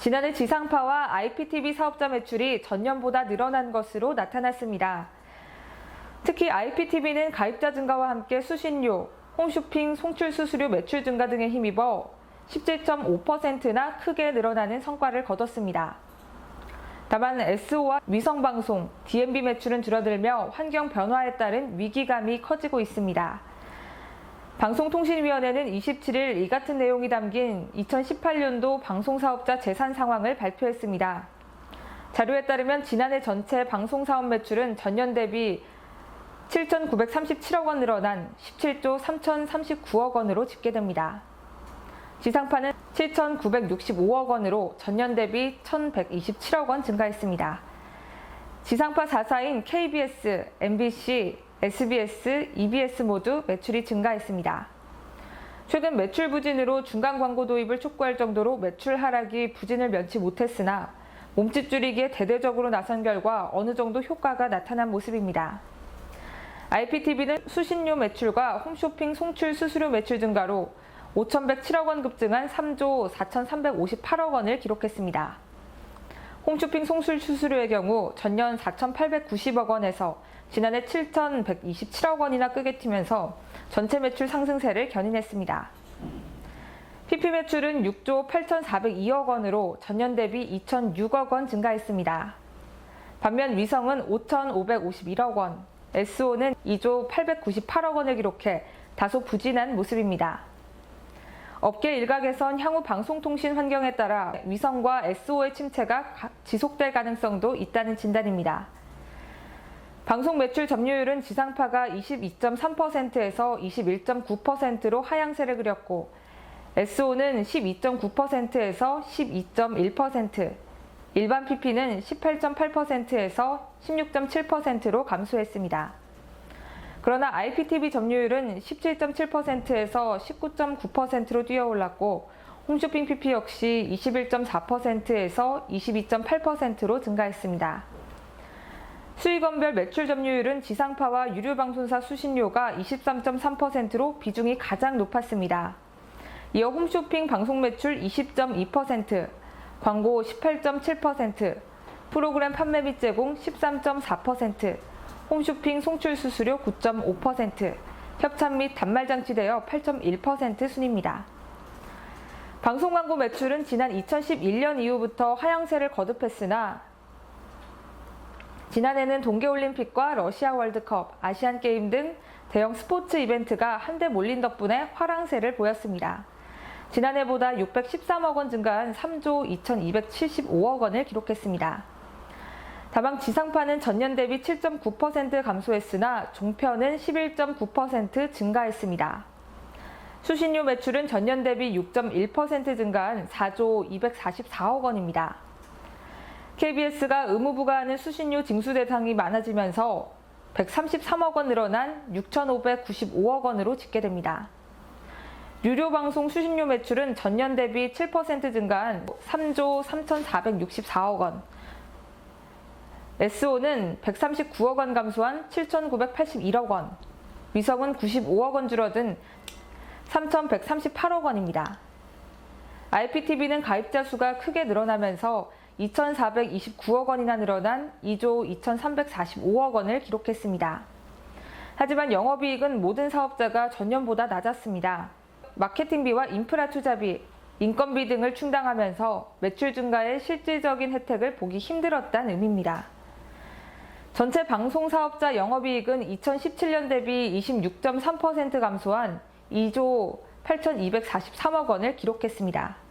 지난해 지상파와 IPTV 사업자 매출이 전년보다 늘어난 것으로 나타났습니다. 특히 IPTV는 가입자 증가와 함께 수신료, 홈쇼핑, 송출 수수료 매출 증가 등에 힘입어 17.5%나 크게 늘어나는 성과를 거뒀습니다. 다만 SO와 위성방송, DMB 매출은 줄어들며 환경 변화에 따른 위기감이 커지고 있습니다. 방송통신위원회는 27일 이 같은 내용이 담긴 2018년도 방송사업자 재산 상황을 발표했습니다. 자료에 따르면 지난해 전체 방송사업 매출은 전년 대비 7,937억 원 늘어난 17조 3,039억 원으로 집계됩니다. 지상파는 7,965억 원으로 전년 대비 1,127억 원 증가했습니다. 지상파 4사인 KBS, MBC, SBS, EBS 모두 매출이 증가했습니다. 최근 매출 부진으로 중간 광고 도입을 촉구할 정도로 매출 하락이 부진을 면치 못했으나 몸집 줄이기에 대대적으로 나선 결과 어느 정도 효과가 나타난 모습입니다. IPTV는 수신료 매출과 홈쇼핑 송출 수수료 매출 증가로 5,107억 원 급증한 3조 4,358억 원을 기록했습니다. 홈쇼핑 송출 수수료의 경우 전년 4,890억 원에서 지난해 7,127억 원이나 끄게 튀면서 전체 매출 상승세를 견인했습니다. PP 매출은 6조 8,402억 원으로 전년 대비 2,006억 원 증가했습니다. 반면 위성은 5,551억 원, SO는 2조 898억 원을 기록해 다소 부진한 모습입니다. 업계 일각에선 향후 방송통신 환경에 따라 위성과 SO의 침체가 가- 지속될 가능성도 있다는 진단입니다. 방송 매출 점유율은 지상파가 22.3%에서 21.9%로 하향세를 그렸고 SO는 12.9%에서 12.1%, 일반 PP는 18.8%에서 16.7%로 감소했습니다. 그러나 IPTV 점유율은 17.7%에서 19.9%로 뛰어 올랐고 홈쇼핑 PP 역시 21.4%에서 22.8%로 증가했습니다. 수익원별 매출 점유율은 지상파와 유료 방송사 수신료가 23.3%로 비중이 가장 높았습니다. 이어 홈쇼핑 방송 매출 20.2%, 광고 18.7%, 프로그램 판매 및 제공 13.4%, 홈쇼핑 송출 수수료 9.5%, 협찬 및 단말 장치 대여 8.1% 순입니다. 방송 광고 매출은 지난 2011년 이후부터 하향세를 거듭했으나 지난해는 동계올림픽과 러시아 월드컵, 아시안게임 등 대형 스포츠 이벤트가 한데 몰린 덕분에 화랑세를 보였습니다. 지난해보다 613억 원 증가한 3조 2275억 원을 기록했습니다. 다만 지상파는 전년 대비 7.9% 감소했으나 종편은 11.9% 증가했습니다. 수신료 매출은 전년 대비 6.1% 증가한 4조 244억 원입니다. KBS가 의무부가 하는 수신료 징수 대상이 많아지면서 133억 원 늘어난 6,595억 원으로 집계됩니다. 유료 방송 수신료 매출은 전년 대비 7% 증가한 3조 3,464억 원, SO는 139억 원 감소한 7,981억 원, 위성은 95억 원 줄어든 3,138억 원입니다. IPTV는 가입자 수가 크게 늘어나면서 2,429억 원이나 늘어난 2조 2,345억 원을 기록했습니다. 하지만 영업이익은 모든 사업자가 전년보다 낮았습니다. 마케팅비와 인프라 투자비, 인건비 등을 충당하면서 매출 증가의 실질적인 혜택을 보기 힘들었다는 의미입니다. 전체 방송 사업자 영업이익은 2017년 대비 26.3% 감소한 2조 8,243억 원을 기록했습니다.